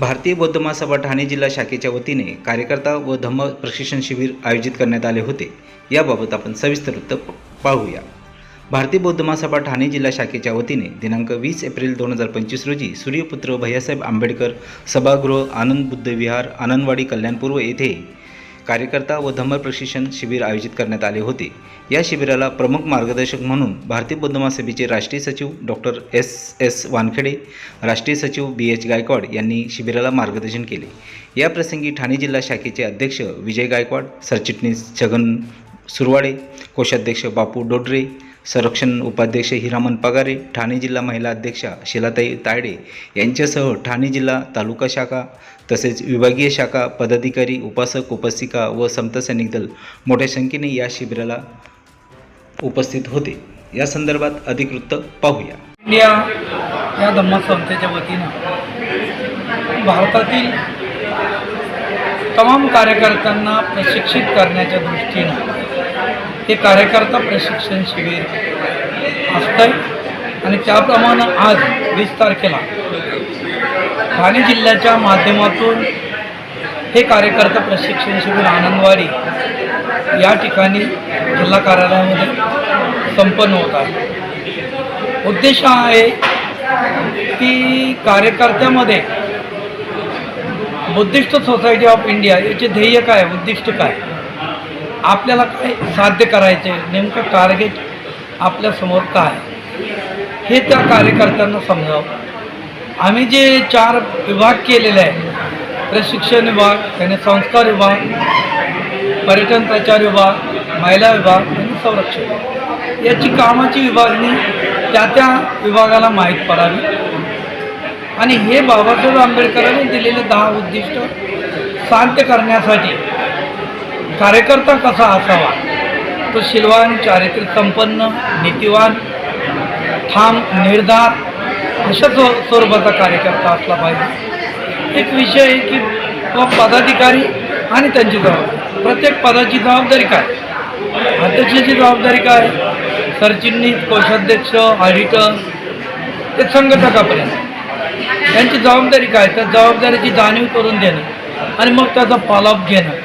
भारतीय बौद्ध महासभा ठाणे जिल्हा शाखेच्या वतीने कार्यकर्ता व धम्म प्रशिक्षण शिबिर आयोजित करण्यात आले होते. याबाबत आपण सविस्तर वृत्त पाहूया. भारतीय बौद्ध महासभा ठाणे जिल्हा शाखेच्या वतीने दिनांक वीस एप्रिल दोन हजार पंचवीस रोजी सूर्यपुत्र भैयासाहेब आंबेडकर सभागृह आनंद बुद्ध विहार आनंदवाडी कल्याणपूर्व येथे कार्यकर्ता व धम्म प्रशिक्षण शिबिर आयोजित करण्यात आले होते. या शिबिराला प्रमुख मार्गदर्शक म्हणून भारतीय बौद्ध सभेचे राष्ट्रीय सचिव डॉक्टर एस एस वानखेडे राष्ट्रीय सचिव बी एच गायकवाड यांनी शिबिराला मार्गदर्शन केले. या प्रसंगी ठाणे जिल्हा शाखेचे अध्यक्ष विजय गायकवाड सरचिटणीस छगन सुरवाडे कोषाध्यक्ष बापू डोडरे संरक्षण उपाध्यक्ष हिरामन पगारे ठाणे जिल्हा महिला अध्यक्षा शिलाताई तायडे यांच्यासह ठाणे जिल्हा तालुका शाखा तसेच विभागीय शाखा पदाधिकारी उपासक उपासिका व समता सैनिक दल मोठ्या संख्येने या शिबिराला उपस्थित होते. या संदर्भात अधिक वृत्त पाहूया. इंडिया या धम्म संस्थेच्या वतीनं भारतातील तमाम कार्यकर्त्यांना प्रशिक्षित करण्याच्या दृष्टीनं हे कार्यकर्ता प्रशिक्षण शिबिर असतं आणि त्याप्रमाणे आज वीस तारखेला ठाणे जिल्ह्याच्या माध्यमातून हे कार्यकर्ता प्रशिक्षण शिबिर आनंदवाडी या ठिकाणी जिल्हा कार्यालयामध्ये संपन्न होत आहे. उद्देश हा आहे की कार्यकर्त्यामध्ये बुद्धिस्ट सोसायटी ऑफ इंडिया याचे ध्येय काय उद्दिष्ट काय? आपल्याला काय साध्य करायचे नेमकं टार्गेट आपल्यासमोर काय? हे त्या कार्यकर्त्यांना समजावं. आम्ही जे चार विभाग केलेले आहे प्रशिक्षण विभाग त्याने संस्कार विभाग पर्यटन प्रचार विभाग महिला विभाग आणि संरक्षण याची कामाची विभागणी त्या त्या विभागाला माहीत पडावी. आणि हे बाबासाहेब आंबेडकरांनी दिलेले दहा उद्दिष्ट साध्य करण्यासाठी कार्यकर्ता कसा असावा? तो शिलवान चारित्र्य संपन्न नीतिवान ठाम निर्धार अशा स्व स्वरूपाचा कार्यकर्ता असला पाहिजे. एक विषय आहे की पदाधिकारी आणि त्यांची जबाबदारी. प्रत्येक पदाची जबाबदारी काय? अध्यक्षाची जबाबदारी काय? सरचिटणीस कोषाध्यक्ष ऑडिटर ते संघटकापर्यंत. त्यांची जबाबदारी काय? त्या जबाबदारीची जाणीव करून देणं आणि मग त्याचा फॉलोअप घेणं.